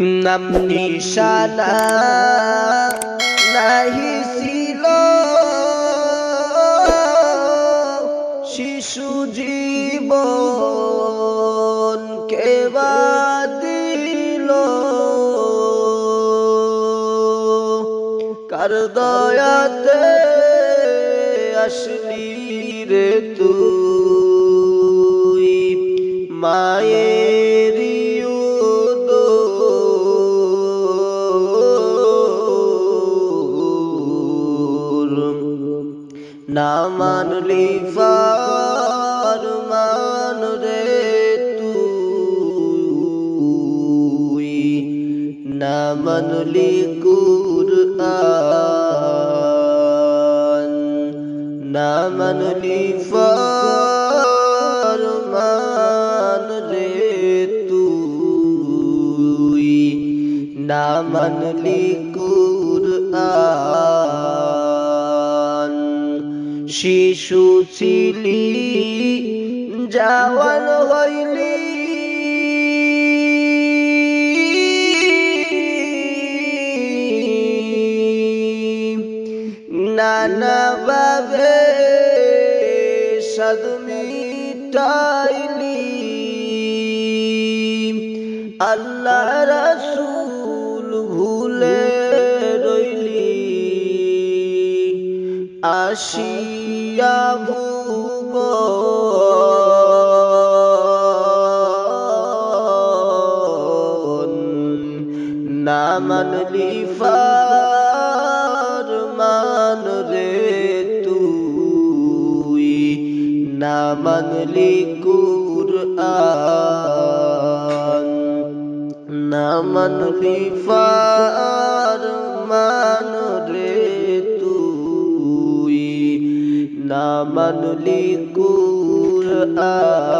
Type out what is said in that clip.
নাম নিশানা নাহি ছিল। শিশু জীবন কেবা কার দয়াতে আসলি রে তুই? মায়ের না মানলি মান রে তুই। না মানলি কুরআন। না মানলি মান রে তুই। না মানলি কুরআন। শিশু ছিলি যাওয়ান হইলি। নানা বাবে সদমিটাইলি আল্লাহ রসুল আসিয়া ভুব না মানলি মান রে তুই না মানলি কুরআন না মানলি মান না মানলি কুরআন